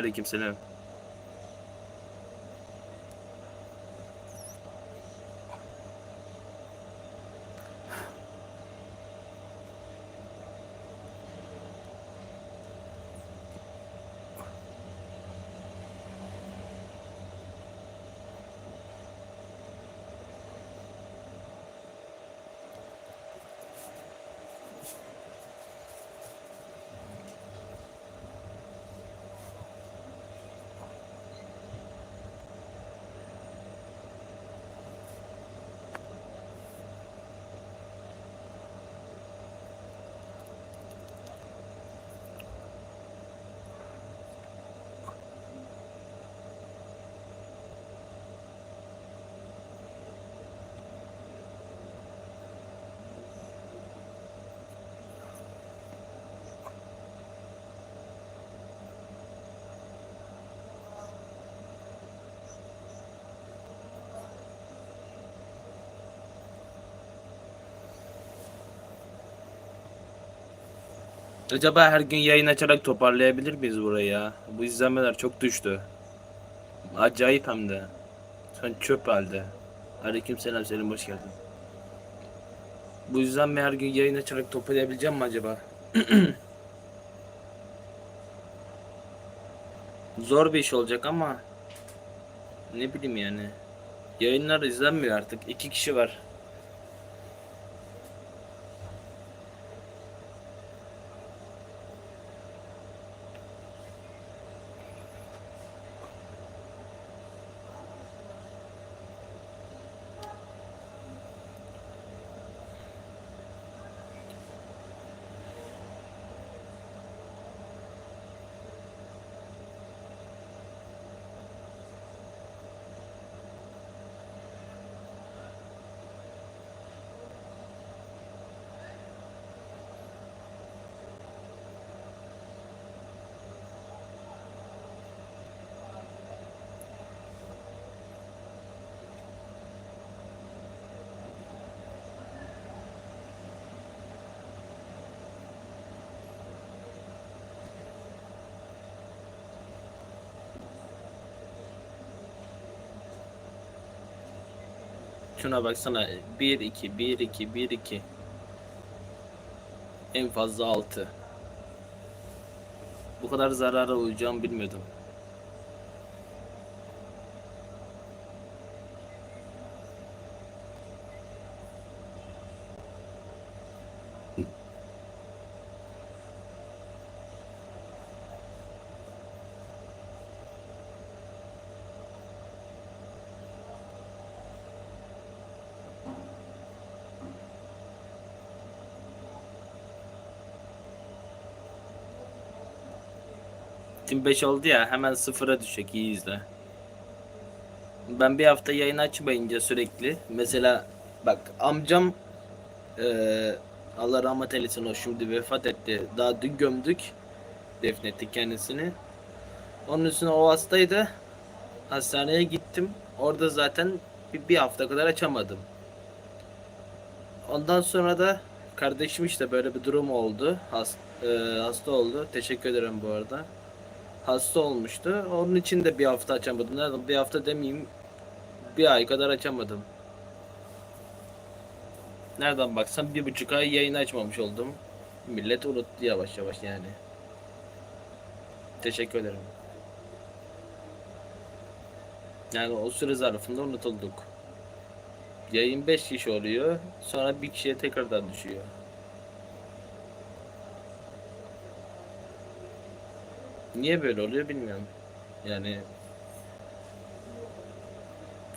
Aleykümselam. Acaba her gün yayın açarak toparlayabilir miyiz burayı ya? Bu izlenmeler çok düştü. Acayip hem de. Sen çöp halde. Aleykümselam Selim hoş geldin. Bu izlenme her gün yayın açarak toparlayabileceğim mi acaba? Zor bir iş olacak ama ne bileyim yani. Yayınlar izlenmiyor artık. İki kişi var. Şuna baksana. 1 2 1 2 1 2. En fazla 6. Bu kadar zarara uğrayacağımı bilmiyordum. Tim 5 oldu ya hemen sıfıra düşecek iyi izle. Ben bir hafta yayın açmayınca sürekli mesela bak amcam eee Allah rahmet eylesin o şimdi vefat etti. Daha dün gömdük. Defnettik kendisini. Onun üstüne o hastaydı. Hastaneye gittim. Orada zaten bir, bir hafta kadar açamadım. Ondan sonra da kardeşim işte böyle bir durum oldu. Has, eee, hasta oldu. Teşekkür ederim bu arada hasta olmuştu. Onun için de bir hafta açamadım. Nereden bir hafta demeyeyim bir ay kadar açamadım. Nereden baksam bir buçuk ay yayın açmamış oldum. Millet unuttu yavaş yavaş yani. Teşekkür ederim. Yani o süre zarfında unutulduk. Yayın 5 kişi oluyor. Sonra bir kişiye tekrardan düşüyor. Niye böyle oluyor bilmiyorum. Yani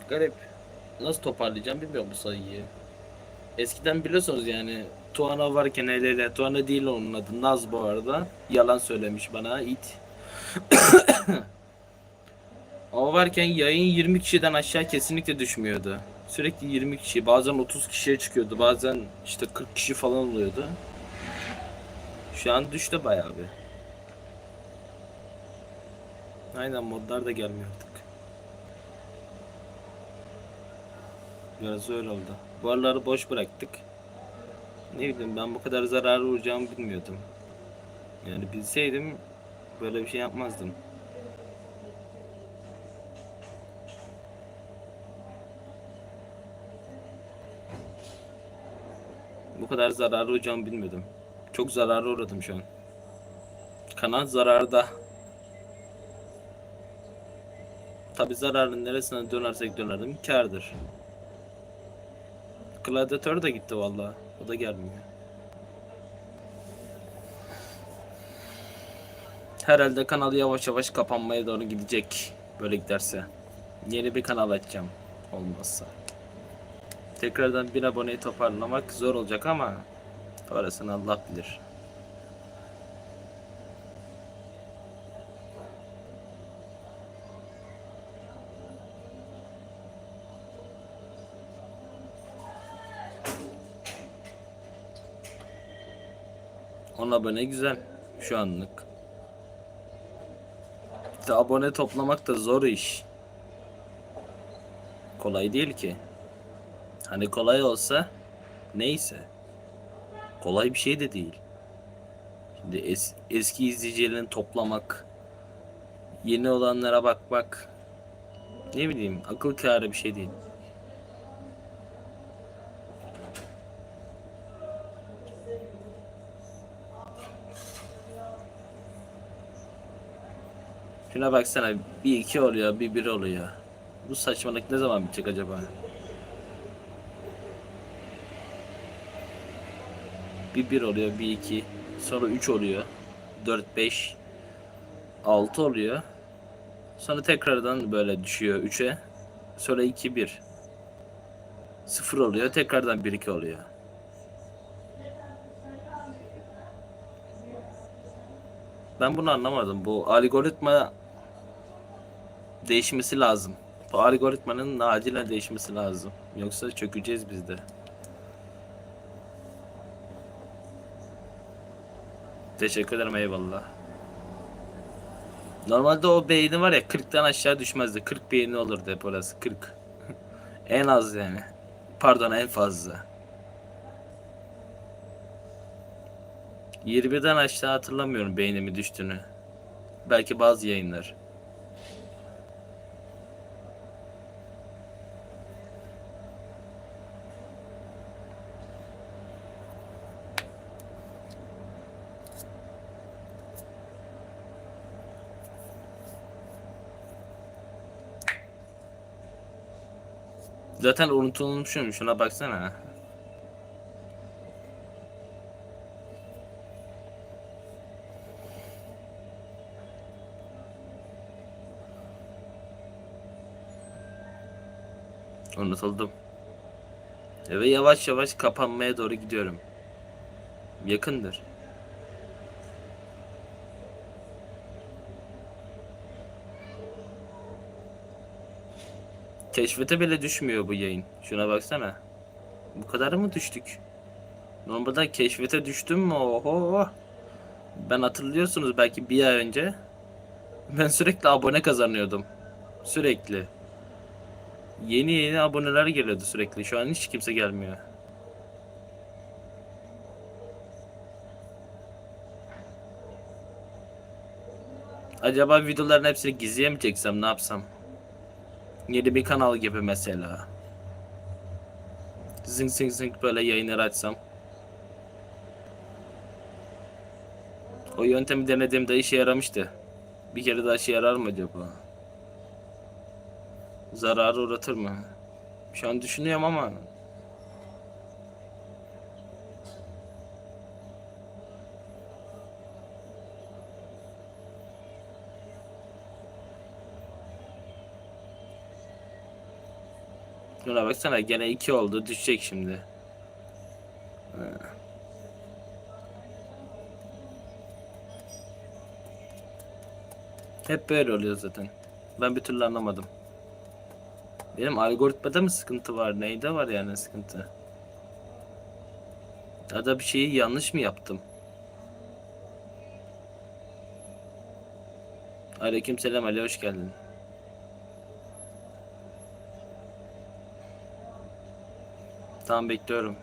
garip. Nasıl toparlayacağım bilmiyorum bu sayıyı. Eskiden biliyorsunuz yani Tuana varken el ele Tuana değil onun adı Naz bu arada. Yalan söylemiş bana it. o varken yayın 20 kişiden aşağı kesinlikle düşmüyordu. Sürekli 20 kişi bazen 30 kişiye çıkıyordu bazen işte 40 kişi falan oluyordu. Şu an düştü bayağı bir. Aynen modlar da gelmiyor artık. Biraz öyle oldu. Duvarları boş bıraktık. Ne bileyim ben bu kadar zarar vuracağımı bilmiyordum. Yani bilseydim böyle bir şey yapmazdım. Bu kadar zararı olacağımı bilmiyordum. Çok zararı uğradım şu an. Kanat zararda. Tabi zararın neresine dönersek dönerim kârdır. Gladiator da gitti vallahi. O da gelmiyor. Herhalde kanal yavaş yavaş kapanmaya doğru gidecek. Böyle giderse. Yeni bir kanal açacağım. Olmazsa. Tekrardan bir aboneyi toparlamak zor olacak ama orasını Allah bilir. On abone güzel şu anlık. İşte abone toplamak da zor iş. Kolay değil ki. Hani kolay olsa neyse. Kolay bir şey de değil. Şimdi es- eski izleyicilerini toplamak, yeni olanlara bakmak, ne bileyim akıl kârı bir şey değil. Şuna baksana bir iki oluyor bir bir oluyor. Bu saçmalık ne zaman bitecek acaba? Bir bir oluyor bir iki sonra üç oluyor dört beş altı oluyor. Sonra tekrardan böyle düşüyor üçe. Sonra iki bir sıfır oluyor tekrardan bir iki oluyor. Ben bunu anlamadım. Bu algoritma değişmesi lazım. Bu algoritmanın acilen değişmesi lazım. Yoksa çökeceğiz biz de. Teşekkür ederim eyvallah. Normalde o beğeni var ya 40'tan aşağı düşmezdi. 40 beğeni olurdu hep orası 40. en az yani. Pardon en fazla. 21'den aşağı hatırlamıyorum beğenimi düştüğünü. Belki bazı yayınlar. Zaten unutulmuşum şuna baksana. Unutuldum. Ve yavaş yavaş kapanmaya doğru gidiyorum. Yakındır. Keşfete bile düşmüyor bu yayın. Şuna baksana. Bu kadar mı düştük? Normalde keşfete düştüm mü? Oho. Ben hatırlıyorsunuz belki bir ay önce. Ben sürekli abone kazanıyordum. Sürekli. Yeni yeni aboneler geliyordu sürekli. Şu an hiç kimse gelmiyor. Acaba videoların hepsini gizliye çeksem ne yapsam? Yeni bir kanal gibi mesela. Zing zing zing böyle yayınlar açsam. O yöntemi denediğimde işe yaramıştı. Bir kere daha işe yarar mı acaba? Zararı uğratır mı? Şu an düşünüyorum ama Şuna baksana gene 2 oldu düşecek şimdi. Hep böyle oluyor zaten. Ben bir türlü anlamadım. Benim algoritmada mı sıkıntı var? Neyde var yani sıkıntı? Ya da bir şeyi yanlış mı yaptım? Aleykümselam Ali hoş geldin. Tamam bekliyorum.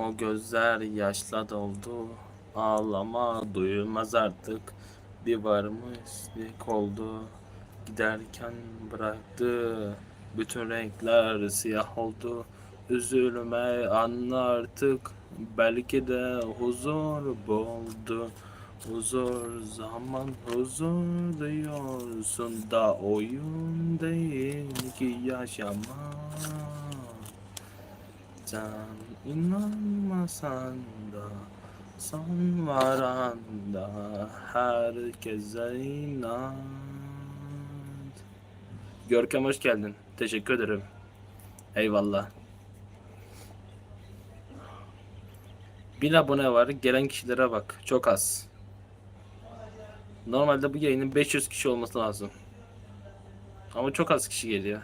O gözler yaşla doldu. ağlama duyulmaz artık. Bir varmışlık oldu giderken bıraktı. Bütün renkler siyah oldu. Üzülme anla artık belki de huzur buldu huzur zaman huzur diyorsun da oyun değil ki yaşamak sen inanmasan da son varanda herkese inat. Görkem hoş geldin. Teşekkür ederim. Eyvallah. Bin abone var. Gelen kişilere bak. Çok az. Normalde bu yayının 500 kişi olması lazım. Ama çok az kişi geliyor.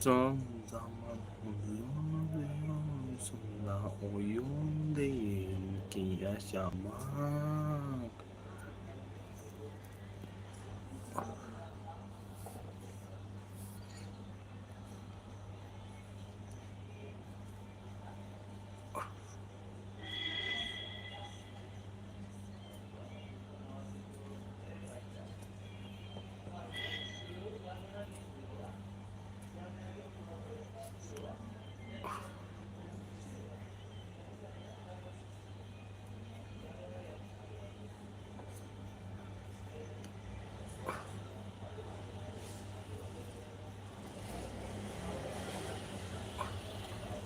Son zaman uyuyorsun da oyun değil ki yaşamak.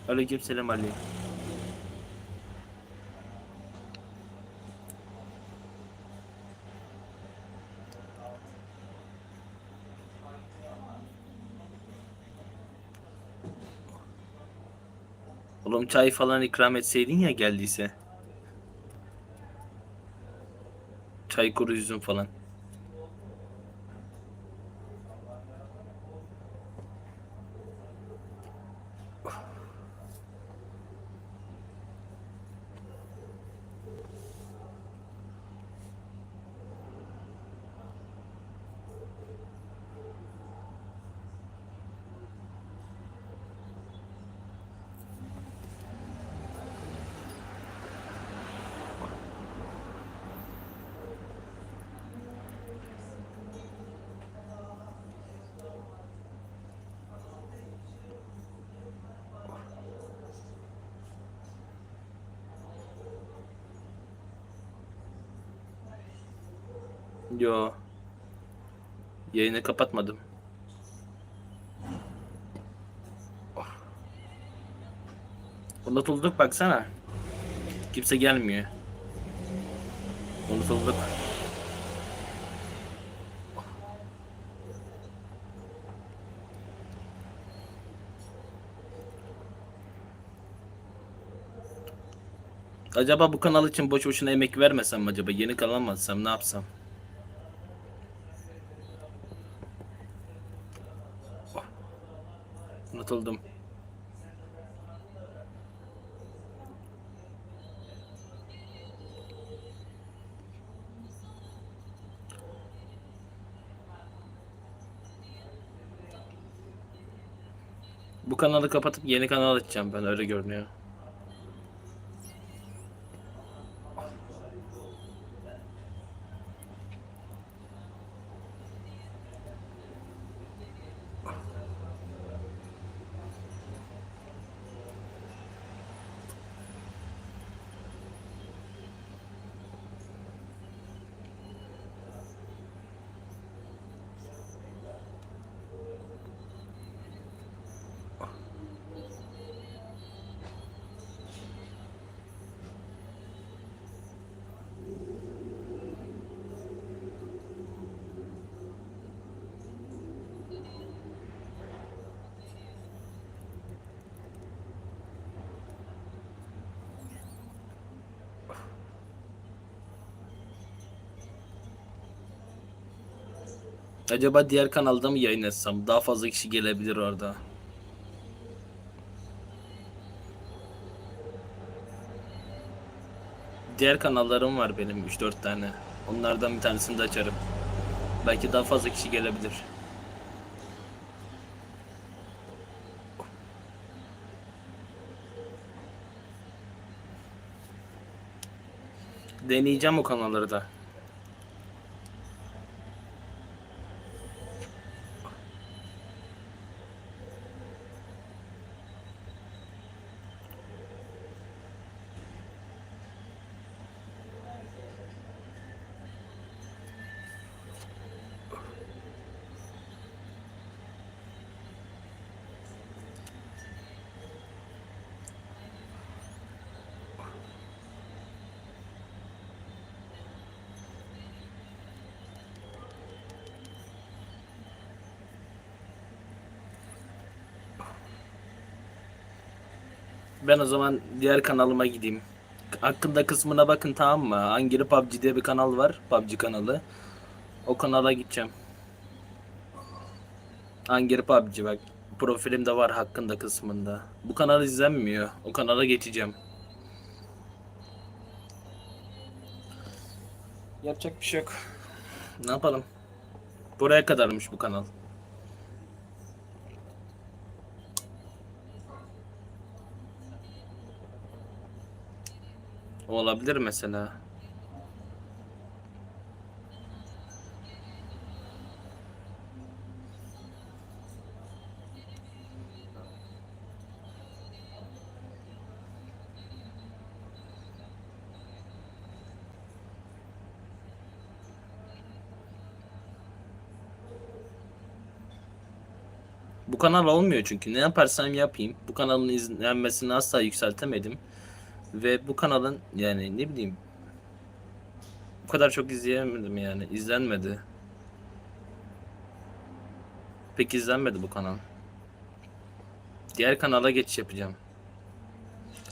Aleyküm selam Ali. Oğlum çay falan ikram etseydin ya geldiyse. Çay kuru üzüm falan. Yo. Yayını kapatmadım. Unutulduk baksana. Kimse gelmiyor. Unutulduk. Acaba bu kanal için boş boşuna emek vermesem acaba? Yeni kanal mı açsam ne yapsam? Unutuldum. Bu kanalı kapatıp yeni kanal açacağım ben öyle görünüyor. Acaba diğer kanalda mı yayın etsem? Daha fazla kişi gelebilir orada. Diğer kanallarım var benim 3-4 tane. Onlardan bir tanesini de açarım. Belki daha fazla kişi gelebilir. Deneyeceğim o kanalları da. Ben o zaman diğer kanalıma gideyim. Hakkında kısmına bakın tamam mı? Angry PUBG diye bir kanal var. PUBG kanalı. O kanala gideceğim. Angry PUBG bak. Profilimde var hakkında kısmında. Bu kanal izlenmiyor. O kanala geçeceğim. Yapacak bir şey yok. Ne yapalım? Buraya kadarmış bu kanal. Olabilir mesela. Bu kanal olmuyor çünkü ne yaparsam yapayım bu kanalın izlenmesini asla yükseltemedim. Ve bu kanalın yani ne bileyim bu kadar çok izleyemedim yani izlenmedi. Pek izlenmedi bu kanal. Diğer kanala geçiş yapacağım.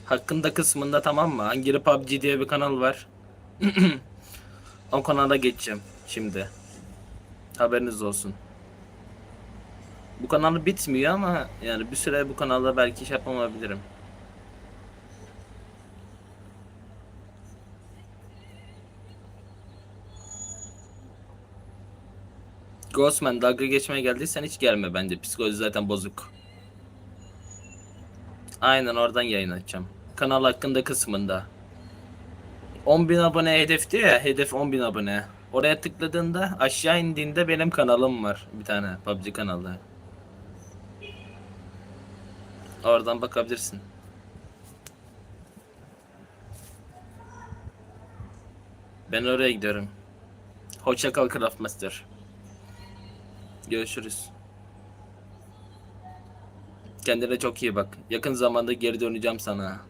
Hakkında kısmında tamam mı? Angry PUBG diye bir kanal var. o kanala geçeceğim şimdi. Haberiniz olsun. Bu kanal bitmiyor ama yani bir süre bu kanalda belki iş yapamayabilirim. Ghostman dalga geçmeye geldiysen hiç gelme bence. Psikoloji zaten bozuk. Aynen oradan yayın açacağım. Kanal hakkında kısmında. 10.000 abone hedef diyor ya. Hedef 10.000 abone. Oraya tıkladığında aşağı indiğinde benim kanalım var. Bir tane PUBG kanalı. Oradan bakabilirsin. Ben oraya gidiyorum. Hoşça kal Craftmaster. Görüşürüz. Kendine çok iyi bak. Yakın zamanda geri döneceğim sana.